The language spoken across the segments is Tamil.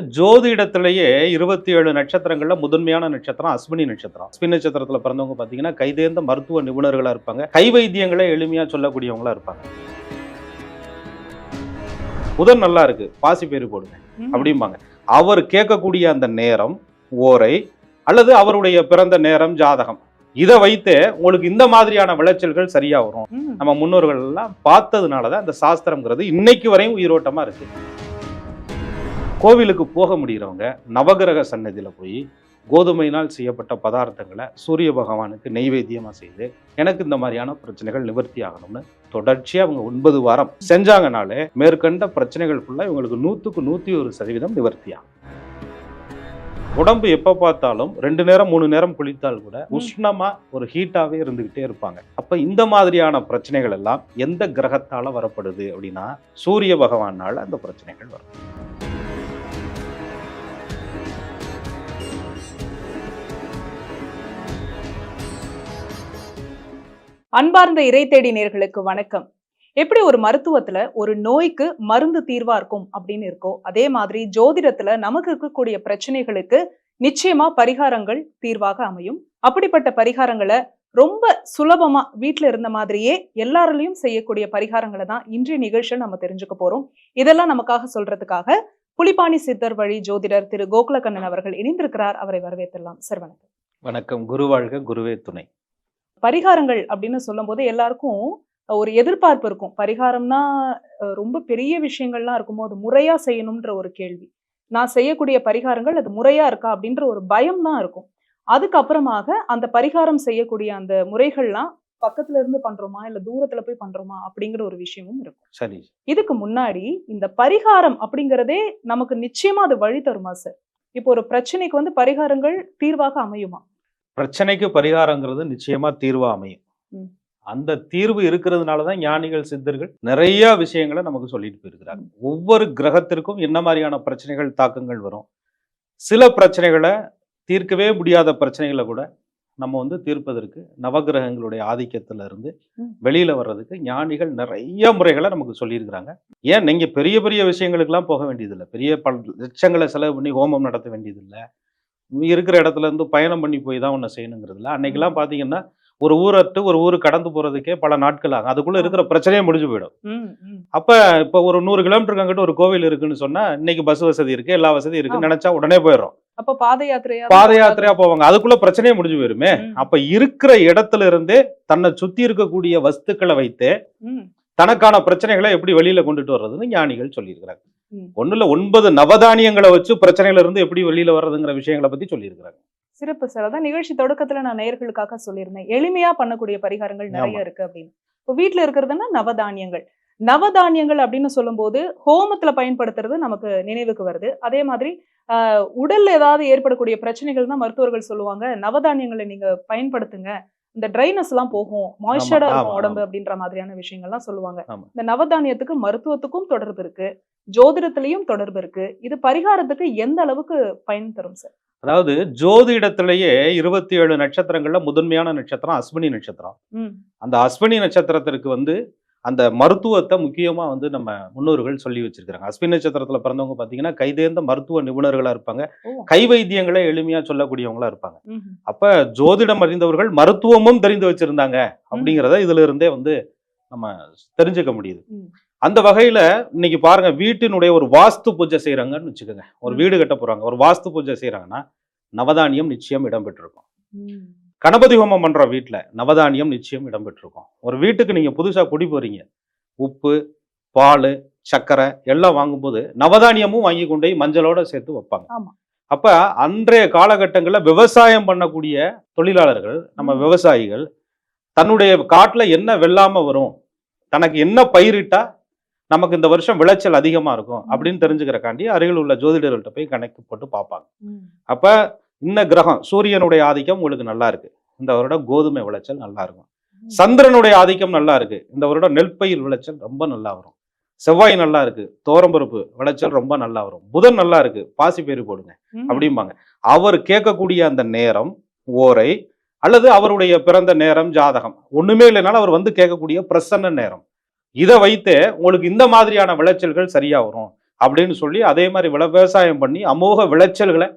ஜோதிடத்திலேயே இருபத்தி ஏழு நட்சத்திரங்கள்ல முதன்மையான நட்சத்திரம் அஸ்வினி நட்சத்திரம். அஸ்வினி நட்சத்திரத்துல பிறந்தவங்க பாத்தீங்கன்னா கைதேர்ந்த மருத்துவ நிபுணர்களா இருப்பாங்க. கை வைத்தியங்களை எளிமையா சொல்லக்கூடியவங்களா இருப்பாங்க. புதன் நல்லா இருக்கு. பாசி பேரு போடுங்க. அப்படிம்பாங்க. அவர் கேட்கக்கூடிய அந்த நேரம் ஓரை அல்லது அவருடைய பிறந்த நேரம் ஜாதகம். இதை வைத்து உங்களுக்கு இந்த மாதிரியான விளைச்சல்கள் சரியா வரும். நம்ம முன்னோர்கள் எல்லாம் பார்த்ததுனால தான் இந்த சாஸ்திரம்ங்கிறது இன்னைக்கு வரையும் உயிரோட்டமா இருக்கு. கோவிலுக்கு போக முடியறவங்க நவகிரக சன்னதியில போய் கோதுமையினால் செய்யப்பட்ட பதார்த்தங்களை சூரிய பகவானுக்கு நெய்வேத்தியமா செய்து எனக்கு இந்த மாதிரியான பிரச்சனைகள் நிவர்த்தி ஆகணும்னு தொடர்ச்சியா அவங்க ஒன்பது வாரம் செஞ்சாங்கனாலே மேற்கண்ட பிரச்சனைகள் ஃபுல்லா இவங்களுக்கு நூத்துக்கு நூத்தி ஒரு சதவீதம் நிவர்த்தி ஆகும். உடம்பு எப்ப பார்த்தாலும் ரெண்டு நேரம் மூணு நேரம் குளித்தால் கூட உஷ்ணமா ஒரு ஹீட்டாவே இருந்துகிட்டே இருப்பாங்க. அப்ப இந்த மாதிரியான பிரச்சனைகள் எல்லாம் எந்த கிரகத்தால வரப்படுது அப்படின்னா சூரிய பகவானால அந்த பிரச்சனைகள் வரும். அன்பார்ந்த இறை தேடி நேர்களுக்கு வணக்கம். எப்படி ஒரு மருத்துவத்துல ஒரு நோய்க்கு மருந்து தீர்வா இருக்கும் அப்படின்னு இருக்கோ அதே மாதிரி ஜோதிடத்துல நமக்கு இருக்கக்கூடிய பிரச்சனைகளுக்கு நிச்சயமா பரிகாரங்கள் தீர்வாக அமையும். அப்படிப்பட்ட பரிகாரங்களை ரொம்ப சுலபமா வீட்டுல இருந்த மாதிரியே எல்லாராலையும் செய்யக்கூடிய பரிகாரங்களை தான் இன்றைய நிகழ்ச்சியில் நம்ம தெரிஞ்சுக்க போறோம். இதெல்லாம் நமக்காக சொல்றதுக்காக புலிபாணி சித்தர் வழி ஜோதிடர் திரு கோகுலகண்ணன் அவர்கள் இணைந்திருக்கிறார். அவரை வரவேற்றலாம் சார் வணக்கம். வணக்கம். குருவாழ்க குருவே துணை. பரிகாரங்கள் அப்படின்னு சொல்லும்போது எல்லாருக்கும் ஒரு எதிர்பார்ப்பு இருக்கும். பரிகாரம்னா ரொம்ப பெரிய விஷயங்கள்லாம் இருக்குமோ அது முறையா செய்யணும்ன்ற ஒரு கேள்வி. நான் செய்யக்கூடிய பரிகாரங்கள் அது முறையா இருக்கா அப்படின்ற ஒரு பயம் தான் இருக்கும். அதுக்கப்புறமாக அந்த பரிகாரம் செய்யக்கூடிய அந்த முறைகள்லாம் பக்கத்துல இருந்து பண்றோமா இல்ல தூரத்துல போய் பண்றோமா அப்படிங்கிற ஒரு விஷயமும் இருக்கும். சரி. இதுக்கு முன்னாடி இந்த பரிகாரம் அப்படிங்கிறதே நமக்கு நிச்சயமா அது வழி தருமா சார்? இப்போ ஒரு பிரச்சனைக்கு வந்து பரிகாரங்கள் தீர்வாக அமையுமா? பிரச்சனைக்கு பரிகாரங்கிறது நிச்சயமா தீர்வா அமையும். அந்த தீர்வு இருக்கிறதுனால தான் ஞானிகள் சித்தர்கள் நிறைய விஷயங்களை நமக்கு சொல்லிட்டு போயிருக்கிறாங்க. ஒவ்வொரு கிரகத்திற்கும் என்ன மாதிரியான பிரச்சனைகள் தாக்கங்கள் வரும்? சில பிரச்சனைகளை தீர்க்கவே முடியாத பிரச்சனைகளை கூட நம்ம வந்து தீர்ப்பதற்கு நவகிரகங்களுடைய ஆதிக்கத்துல இருந்து. வெளியில வர்றதுக்கு ஞானிகள் நிறைய முறைகளை நமக்கு சொல்லியிருக்கிறாங்க. ஏன்? நீங்க பெரிய பெரிய விஷயங்களுக்கெல்லாம் போக வேண்டியதில்லை. பெரிய பல லட்சங்களை செலவு பண்ணி ஹோமம் நடத்த வேண்டியதில்லை. இருக்கிற இடத்துல இருந்து பயணம் பண்ணி போய் தான் ஒன்று செய்யணுங்கிறதுல அன்னைக்கெல்லாம் பார்த்தீங்கன்னா ஒரு ஊரட்டு ஒரு ஊர் கடந்து போறதுக்கே பல நாட்கள் ஆகும். அதுக்குள்ள இருக்கிற பிரச்சனையே முடிஞ்சு போயிடும். அப்ப இப்போ ஒரு நூறு கிலோமீட்டருக்கு அங்கிட்ட ஒரு கோவில் இருக்குன்னு சொன்னா இன்னைக்கு பஸ் வசதி இருக்கு எல்லா வசதி இருக்குன்னு. நினைச்சா உடனே போயிடும் அப்ப பாத யாத்திரையா? பாத யாத்திரையா போவாங்க. அதுக்குள்ள பிரச்சனையே முடிஞ்சு போயிருமே. அப்ப இருக்கிற இடத்துல இருந்தே தன்னை சுத்தி இருக்கக்கூடிய வஸ்துக்களை வைத்து தனக்கான பிரச்சனைகளை எப்படி வெளியில கொண்டுட்டு வர்றதுன்னு ஞானிகள் சொல்லியிருக்கிறாங்க. ஒண்ணுல ஒன்பது நவதானியங்களை வச்சு பிரச்சனையில இருந்து எப்படி வெளியில வர்றதுங்கிற விஷயங்களை பத்தி சொல்லியிருக்கிறாங்க. சிறப்பு சார். அதான் நிகழ்ச்சி தொடக்கத்துல நான் நேயர்களுக்காக சொல்லியிருந்தேன். எளிமையா பண்ணக்கூடிய பரிகாரங்கள் நிறைய. இருக்கு அப்படின்னு. இப்போ வீட்ல இருக்கிறதுன்னா நவதானியங்கள். நவதானியங்கள் அப்படின்னு சொல்லும்போது ஹோமத்துல பயன்படுத்துறது நமக்கு நினைவுக்கு வருது. அதே மாதிரி ஆஹ், உடல்ல ஏதாவது ஏற்படக்கூடிய பிரச்சனைகள் தான் மருத்துவர்கள் சொல்லுவாங்க நவதானியங்களை நீங்க பயன்படுத்துங்க. இந்த ட்ரைனஸ் எல்லாம் போகும் மாய்ஸ்சர்டா ஆமா, இருக்கும் உடம்பு அப்படின்ற மாதிரியான விஷயங்கள்லாம் சொல்லுவாங்க. இந்த நவதானியத்துக்கு மருத்துவத்துக்கும் தொடர்பு இருக்கு. ஜோதிடத்திலையும் தொடர்பு இருக்கு. இது பரிகாரத்துக்கு எந்த அளவுக்கு பயன் தரும் சார் அதாவது ஜோதிடத்திலேயே இருபத்தி ஏழு நட்சத்திரங்கள்ல முதன்மையான நட்சத்திரம் அஸ்வினி நட்சத்திரம். அந்த அஸ்வினி நட்சத்திரத்திற்கு வந்து அந்த மருத்துவத்தை முக்கியமா வந்து நம்ம முன்னோர்கள் சொல்லி வச்சிருக்காங்க அஸ்வினி நட்சத்திரத்துல பிறந்தவங்க பாத்தீங்கன்னா கைதேர்ந்த மருத்துவ நிபுணர்களா இருப்பாங்க. கை வைத்தியங்களை எளிமையா சொல்லக்கூடியவங்களா இருப்பாங்க. அப்ப ஜோதிடம் அறிந்தவர்கள் மருத்துவமும் தெரிந்து வச்சிருந்தாங்க அப்படிங்கிறத இதுல இருந்தே வந்து நம்ம தெரிஞ்சுக்க முடியுது. அந்த வகையில இன்னைக்கு பாருங்க வீட்டினுடைய ஒரு வாஸ்து பூஜை செய்யறாங்கன்னு வச்சுக்கோங்க. ஒரு. வீடு கட்ட போறாங்க. ஒரு வாஸ்து பூஜை செய்யறாங்கன்னா நவதானியம் நிச்சயம் இடம்பெற்றிருக்கும். கணபதி ஹோமம் பண்ற வீட்டில் நவதானியம் நிச்சயம் இடம்பெற்றிருக்கும். ஒரு வீட்டுக்கு நீங்க புதுசா குடி போறீங்க. உப்பு பால் சர்க்கரை எல்லாம் வாங்கும்போது நவதானியமும் வாங்கி கொண்டு போய் மஞ்சளோட சேர்த்து வைப்பாங்க. அப்ப அன்றைய காலகட்டங்களில் விவசாயம் பண்ணக்கூடிய தொழிலாளர்கள் நம்ம. விவசாயிகள் தன்னுடைய காட்டுல என்ன வெள்ளாம வரும் தனக்கு என்ன பயிரிட்டா நமக்கு இந்த வருஷம் விளைச்சல் அதிகமா இருக்கும் அப்படின்னு தெரிஞ்சுக்கிறக்காண்டி அருகில் உள்ள ஜோதிடர்கள்ட்ட போய் கணக்கு போட்டு பார்ப்பாங்க. அப்ப இந்த கிரகம் சூரியனுடைய ஆதிக்கம் உங்களுக்கு நல்லா இருக்கு. இந்த வருடம் கோதுமை விளைச்சல் நல்லா இருக்கும். சந்திரனுடைய ஆதிக்கம் நல்லா இருக்கு. இந்த வருடம் நெல்பயிர் விளைச்சல் ரொம்ப நல்லா வரும். செவ்வாய் நல்லா இருக்கு. தோரம்பருப்பு விளைச்சல் ரொம்ப நல்லா வரும். புதன் நல்லா இருக்கு. பாசி பேரு போடுங்க. அப்படிம்பாங்க. அவர் கேட்கக்கூடிய அந்த நேரம் ஓரை அல்லது அவருடைய பிறந்த நேரம் ஜாதகம் ஒண்ணுமே இல்லைனாலும் அவர் வந்து கேட்கக்கூடிய பிரசன்ன நேரம். இதை வைத்து உங்களுக்கு இந்த மாதிரியான விளைச்சல்கள் சரியா வரும் அப்படின்னு சொல்லி அதே மாதிரி விள விவசாயம் பண்ணி அமோக விளைச்சல்களை.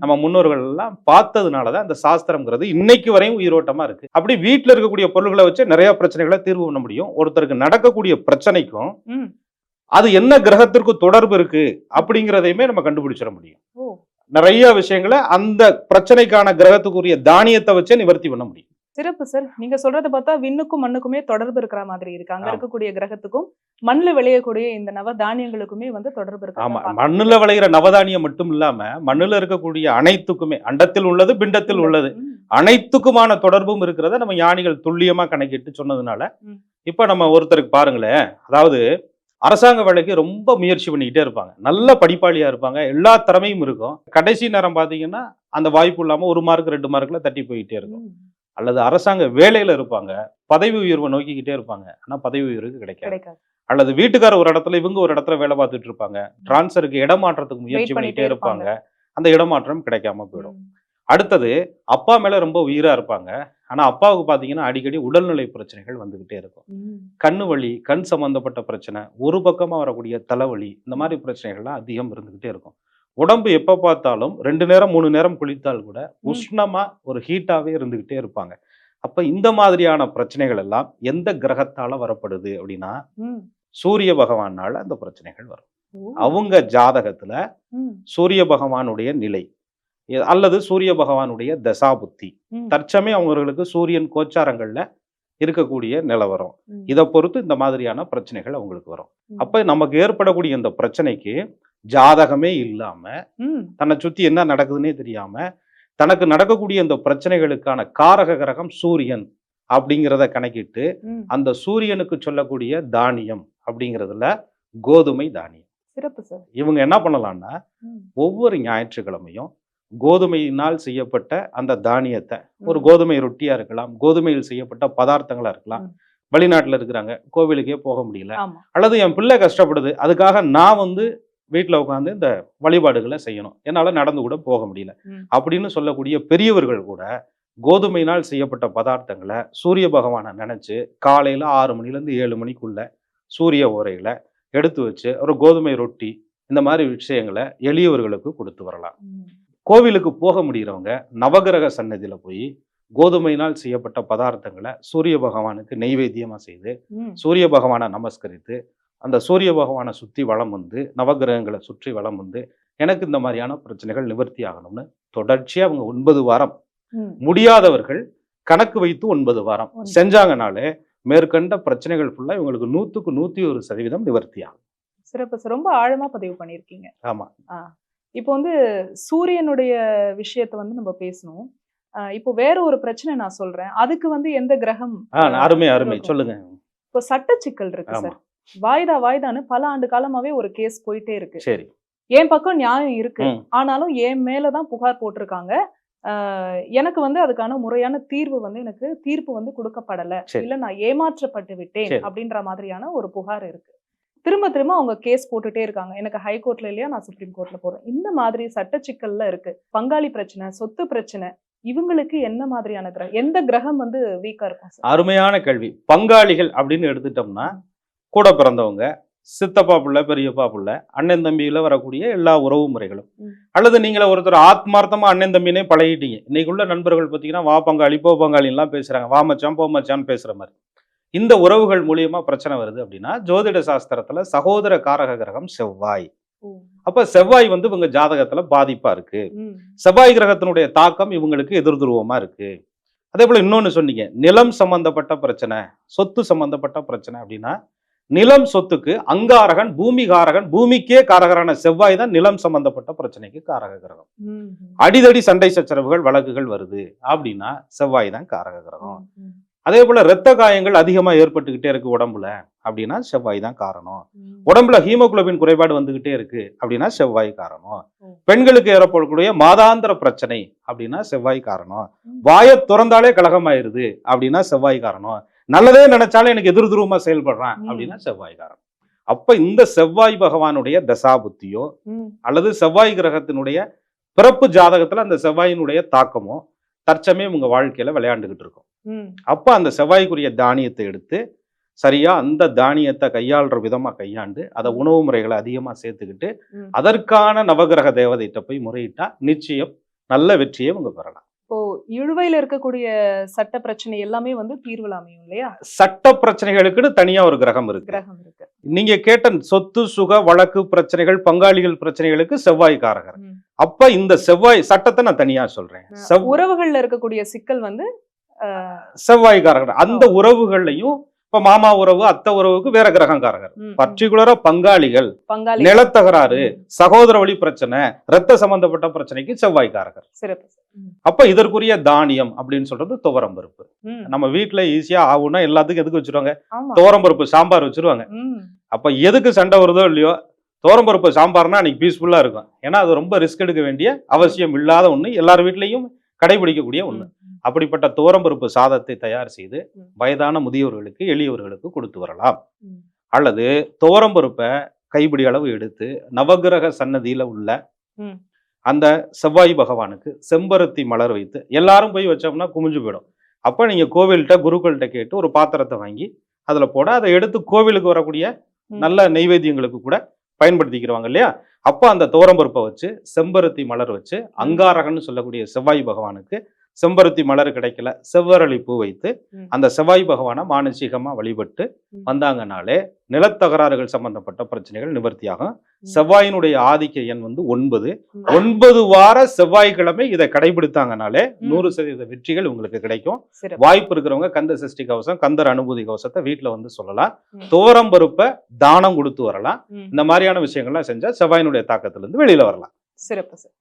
நம்ம முன்னோர்கள் எல்லாம் பார்த்ததுனால தான் அந்த சாஸ்திரம்ங்கிறது இன்னைக்கு வரையும் உயிரோட்டமா இருக்கு. அப்படி வீட்டில் இருக்கக்கூடிய பொருள்களை வச்சு நிறைய பிரச்சனைகளை தீர்வு பண்ண முடியும். ஒருத்தருக்கு நடக்கக்கூடிய பிரச்சனைக்கும். அது என்ன கிரகத்திற்கு தொடர்பு இருக்கு அப்படிங்கிறதையுமே நம்ம கண்டுபிடிச்சிட முடியும். நிறைய விஷயங்களை அந்த பிரச்சனைக்கான கிரகத்துக்குரிய தானியத்தை வச்சே நிவர்த்தி பண்ண முடியும். சிறப்பு சார் நீங்க சொல்றத பார்த்தா விண்ணுக்கும் மண்ணுக்குமே தொடர்பு இருக்கிற மாதிரி இருக்கு. அங்க. இருக்கக்கூடிய கிரகத்துக்கும் மண்ணுல விளையக்கூடிய இந்த நவ தானியங்களுக்குமே வந்து தொடர்பு இருக்கு ஆமா மண்ணுல விளையிற நவதானியம் மட்டும் இல்லாம மண்ணுல இருக்கக்கூடிய அனைத்துக்குமே அண்டத்தில் உள்ளது பிண்டத்தில் உள்ளது அனைத்துக்குமான தொடர்பும் இருக்கிறத நம்ம ஞானிகள் துல்லியமா கணக்கிட்டு சொன்னதுனால. இப்ப நம்ம ஒருத்தருக்கு பாருங்களேன். அதாவது அரசாங்க வேலைக்கு ரொம்ப முயற்சி பண்ணிக்கிட்டே இருப்பாங்க. நல்ல படிப்பாளியா இருப்பாங்க. எல்லா திறமையும் இருக்கும். கடைசி நேரம் பாத்தீங்கன்னா அந்த வாய்ப்பு இல்லாம ஒரு மார்க் ரெண்டு மார்க்ல தட்டி போயிட்டே இருக்கும். அல்லது அரசாங்க வேலையில இருப்பாங்க. பதவி உயர்வை நோக்கிக்கிட்டே இருப்பாங்க. ஆனா பதவி உயர்வு கிடைக்காது. அல்லது வீட்டுக்கார ஒரு இடத்துல இவங்க ஒரு இடத்துல வேலை பார்த்துட்டு இருப்பாங்க. டிரான்ஸ்ஃபருக்கு இடமாற்றத்துக்கு முயற்சி பண்ணிட்டே இருப்பாங்க. அந்த இடமாற்றம் கிடைக்காம போயிடும். அடுத்தது அப்பா மேல ரொம்ப உயிரா இருப்பாங்க. ஆனா அப்பாவுக்கு பாத்தீங்கன்னா அடிக்கடி உடல்நிலை பிரச்சனைகள் வந்துகிட்டே இருக்கும். கண்ணு வலி கண் சம்பந்தப்பட்ட பிரச்சனை ஒரு பக்கமா வரக்கூடிய தலைவலி இந்த மாதிரி பிரச்சனைகள்லாம் அதிகம் இருந்துகிட்டே இருக்கும். உடம்பு எப்ப பார்த்தாலும் ரெண்டு நேரம் மூணு நேரம் குளித்தால் கூட உஷ்ணமா ஒரு ஹீட்டாவே இருந்துகிட்டே இருப்பாங்க அப்ப இந்த மாதிரியான பிரச்சனைகள் எல்லாம் எந்த கிரகத்தால வரப்படுது அப்படின்னா. சூரிய பகவானால அந்த பிரச்சனைகள் வரும். அவங்க ஜாதகத்துல. சூரிய பகவானுடைய நிலை அல்லது சூரிய பகவானுடைய தசாபுத்தி ம். தற்சமயம் அவங்களுக்கு சூரியன் கோச்சாரங்கள்ல இருக்கக்கூடிய நிலவரம். இதை பொறுத்து இந்த மாதிரியான பிரச்சனைகள் அவங்களுக்கு வரும். அப்ப நமக்கு ஏற்படக்கூடிய இந்த பிரச்சனைக்கு ஜாதகமே இல்லாம. தன்னை சுத்தி என்ன நடக்குதுன்னே தெரியாம தனக்கு நடக்கக்கூடிய இந்த பிரச்சனைகளுக்கான காரக கிரகம் சூரியன் அப்படிங்கிறத கணக்கிட்டு. அந்த சூரியனுக்கு சொல்லக்கூடிய தானியம் அப்படிங்கிறதுல கோதுமை தானியம் சிறப்பு சார் இவங்க என்ன பண்ணலாம்னா. ஒவ்வொரு ஞாயிற்றுக்கிழமையும் கோதுமையினால் செய்யப்பட்ட அந்த தானியத்தை ஒரு. கோதுமை ரொட்டியா இருக்கலாம் கோதுமையில் செய்யப்பட்ட பதார்த்தங்களா இருக்கலாம். வெளிநாட்டுல இருக்கிறாங்க கோவிலுக்கே போக முடியல அல்லது என் பிள்ளை கஷ்டப்படுது அதுக்காக நான் வந்து வீட்டில் உட்காந்து இந்த வழிபாடுகளை செய்யணும் என்னால் நடந்து கூட போக முடியல. அப்படின்னு சொல்லக்கூடிய பெரியவர்கள் கூட கோதுமையினால் செய்யப்பட்ட பதார்த்தங்களை சூரிய பகவானை நினைச்சு காலையில ஆறு மணிலேருந்து ஏழு மணிக்குள்ள சூரிய ஓரையில எடுத்து வச்சு ஒரு கோதுமை ரொட்டி இந்த மாதிரி விஷயங்களை எளியவர்களுக்கு கொடுத்து வரலாம். கோவிலுக்கு போக முடியறவங்க நவகிரக சன்னதியில போய் கோதுமையினால் செய்யப்பட்ட பதார்த்தங்களை சூரிய பகவானுக்கு நெய்வேத்தியமா செய்து. சூரிய பகவானை நமஸ்கரித்து அந்த சூரிய பகவானை சுற்றி வலம் வந்து நவகிரகங்களை சுற்றி வலம் வந்து எனக்கு இந்த மாதிரியான பிரச்சனைகள் நிவர்த்தி ஆகணும்னு தொடர்ச்சியாக அவங்க ஒன்பது வாரம். முடியாதவர்கள் கணக்கு வைத்து ஒன்பது வாரம். செஞ்சாங்கனாலே மேற்கண்ட பிரச்சனைகள் ஃபுல்லாக இவங்களுக்கு நூற்றுக்கு நூற்றி ஒரு சதவீதம் நிவர்த்தி ஆகும். சிறப்பு ரொம்ப ஆழமா பதிவு பண்ணியிருக்கீங்க. ஆமா. இப்போ வந்து சூரியனுடைய விஷயத்தை வந்து நம்ம பேசணும். இப்போ வேற ஒரு பிரச்சனை நான் சொல்றேன். அதுக்கு வந்து எந்த கிரகம் அருமை அருமை? சொல்லுங்க. இப்போ சட்ட சிக்கல் இருக்கு. சார். வாய்தா வாய்தான்னு பல ஆண்டு காலமாவே ஒரு கேஸ் போயிட்டே இருக்கு. சரி. என் பக்கம் நியாயம் இருக்கு. ஆனாலும் என் மேலதான் புகார் போட்டிருக்காங்க. எனக்கு வந்து அதுக்கான முறையான தீர்வு வந்து எனக்கு தீர்ப்பு வந்து கொடுக்கப்படல. இல்ல நான் ஏமாற்றப்பட்டு விட்டேன். அப்படின்ற மாதிரியான ஒரு புகார் இருக்கு. திரும்ப திரும்ப அவங்க கேஸ் போட்டுட்டே இருக்காங்க. எனக்கு ஹை கோர்ட்ல இல்லையா நான் சுப்ரீம் கோர்ட்ல போறேன். இந்த மாதிரி சட்ட சிக்கல்ல இருக்கு. பங்காளி பிரச்சனை சொத்து பிரச்சனை இவங்களுக்கு என்ன மாதிரியான கிரகம் எந்த கிரகம் வந்து வீக்கா இருக்கும் அருமையான கேள்வி. பங்காளிகள் அப்படின்னு எடுத்துட்டோம்னா கூட பிறந்தவங்க சித்தப்பா புள்ள பெரியப்பா புள்ள அண்ணன் தம்பியில வரக்கூடிய எல்லா உறவு முறைகளும். அல்லது நீங்கள ஒருத்தர் ஆத்மார்த்தமா அண்ணன் தம்பினே பழகிட்டீங்க. இன்னைக்குள்ள நண்பர்கள் பார்த்தீங்கன்னா வா பங்காளி போ பங்காளின்லாம் பேசுறாங்க. வா மச்சான் போ மச்சான் பேசுற மாதிரி. இந்த உறவுகள் மூலியமா பிரச்சனை வருது அப்படின்னா ஜோதிட சாஸ்திரத்துல சகோதர காரக கிரகம் செவ்வாய். அப்ப செவ்வாய் வந்து இவங்க ஜாதகத்துல பாதிப்பா இருக்கு. செவ்வாய் கிரகத்தினுடைய தாக்கம் இவங்களுக்கு எதிர்துருவமா இருக்கு. அதே போல இன்னொன்னு சொன்னீங்க நிலம் சம்பந்தப்பட்ட பிரச்சனை சொத்து சம்பந்தப்பட்ட பிரச்சனை அப்படின்னா நிலம் சொத்துக்கு அங்காரகன் பூமிகாரகன் பூமிக்கே காரகரான செவ்வாய் தான் நிலம் சம்பந்தப்பட்ட பிரச்சனைக்கு காரக கிரகம். அடிதடி சண்டை சச்சரவுகள் வழக்குகள் வருது அப்படின்னா செவ்வாய் தான் காரக கிரகம். அதே போல இரத்த காயங்கள் அதிகமா ஏற்பட்டுக்கிட்டே இருக்கு உடம்புல அப்படின்னா செவ்வாய் தான் காரணம். உடம்புல ஹீமோகுளோபின் குறைபாடு வந்துகிட்டே இருக்கு அப்படின்னா செவ்வாய் காரணம். பெண்களுக்கு ஏற்படக்கூடிய மாதாந்திர பிரச்சனை அப்படின்னா செவ்வாய் காரணம். வாயை திறந்தாலே கலகமாயிருது அப்படின்னா செவ்வாய் காரணம் நல்லதே நினைச்சாலே எனக்கு எதிர்துருவமா செயல்படுறான் ம். அப்படின்னா செவ்வாய் காரணம் அப்ப இந்த செவ்வாய் பகவானுடைய தசாபுத்தியோ. அல்லது செவ்வாய் கிரகத்தினுடைய பிறப்பு ஜாதகத்துல அந்த செவ்வாயினுடைய தாக்கமோ தற்சமயம் உங்க வாழ்க்கையில விளையாண்டுகிட்டு இருக்கும். அப்ப அந்த செவ்வாய்க்குரிய தானியத்தை எடுத்து சரியா அந்த தானியத்தை கையாளுற விதமா கையாண்டு அதை. உணவு முறைகளை அதிகமா சேர்த்துக்கிட்டு. அதற்கான நவகிரக தேவதைகிட்ட போய் முறையிட்டா நிச்சயம் நல்ல வெற்றியை இவங்க பெறலாம் இப்போ இழுவையில இருக்கக்கூடிய சட்ட பிரச்சனை எல்லாமே வந்து தீர்வுல அமையும் இல்லையா? சட்ட பிரச்சனைகளுக்குன்னு தனியா ஒரு கிரகம் இருக்கு. கிரகம் இருக்கு. நீங்க கேட்ட சொத்து சுக வழக்கு பிரச்சனைகள் பங்காளிகள் பிரச்சனைகளுக்கு செவ்வாய் காரகர். அப்ப இந்த செவ்வாய் சட்டத்தை நான் தனியா சொல்றேன். செவ்- உறவுகள்ல இருக்கக்கூடிய சிக்கல் வந்து செவ்வாய் காரகர் அந்த உறவுகள்லையும் இப்ப மாமா உறவு அத்தை உறவுக்கு வேற கிரகம் காரகர் ம், ம். பர்டிகுலரா பங்காளிகள் பங்காளி நிலத்தகராறு. சகோதர வழி பிரச்சனை ரத்த சம்பந்தப்பட்ட பிரச்சனைக்கு செவ்வாய் காரகர் சிறப்பு. ம், அப்ப இதற்குரிய தானியம் அப்படின்னு சொல்றது துவரம் பருப்பு. நம்ம வீட்டுல ஈஸியா ஆகும்னா எல்லாத்துக்கும் எதுக்கு வச்சிருவாங்க? துவரம் பருப்பு சாம்பார் வச்சிருவாங்க. அப்ப எதுக்கு சண்டை வருதோ இல்லையோ துவரம் பருப்பு சாம்பார்னா அன்னைக்கு பீஸ்ஃபுல்லா இருக்கும். ஏன்னா அது ரொம்ப ரிஸ்க் எடுக்க வேண்டிய அவசியம் இல்லாத ஒண்ணு. எல்லார் வீட்லயும் கடைபிடிக்கக்கூடிய ஒண்ணு. அப்படிப்பட்ட துவரம் பருப்பு சாதத்தை தயார் செய்து. வயதான முதியவர்களுக்கு எளியவர்களுக்கு கொடுத்து வரலாம். அல்லது துவரம் பருப்பை கைப்பிடி அளவு எடுத்து நவகிரக சன்னதியில உள்ள. அந்த செவ்வாய் பகவானுக்கு செம்பருத்தி மலர் வைத்து எல்லாரும் போய் வச்சோம்னா குமிஞ்சு போயிடும் அப்ப நீங்க கோவில்கிட்ட குருக்கள்கிட்ட கேட்டு ஒரு பாத்திரத்தை வாங்கி அதுல போட அதை எடுத்து கோவிலுக்கு வரக்கூடிய. நல்ல நெய்வேத்தியங்களுக்கு கூட பயன்படுத்திக்கிறவாங்க இல்லையா அப்போ அந்த துவரம்பருப்பை வச்சு செம்பருத்தி மலர் வச்சு அங்காரகன்னு சொல்லக்கூடிய செவ்வாய் பகவானுக்கு செம்பருத்தி மலர் கிடைக்கல செவ்வரளி பூ வைத்து. அந்த செவ்வாய் பகவானை மானசீகமா வழிபட்டு. வந்தாங்கனாலே நிலத்தகராறுகள் சம்பந்தப்பட்ட பிரச்சனைகள் நிவர்த்தியாகும். செவ்வாயினுடைய ஆதிக்க எண் வந்து ஒன்பது. ஒன்பது வார செவ்வாய்க்கிழமை இதை கடைபிடித்தாங்கனாலே. நூறு சதவீத வெற்றிகள் உங்களுக்கு கிடைக்கும் வாய்ப்பு இருக்கிறவங்க கந்த சஷ்டி கவசம் கந்தர் அனுபூதி கவசத்தை வீட்டுல வந்து சொல்லலாம். தோரம் பருப்பை தானம் கொடுத்து வரலாம் இந்த மாதிரியான விஷயங்கள்லாம் செஞ்சா செவ்வாயினுடைய தாக்கத்துல இருந்து வெளியில வரலாம் சிறப்பு சார்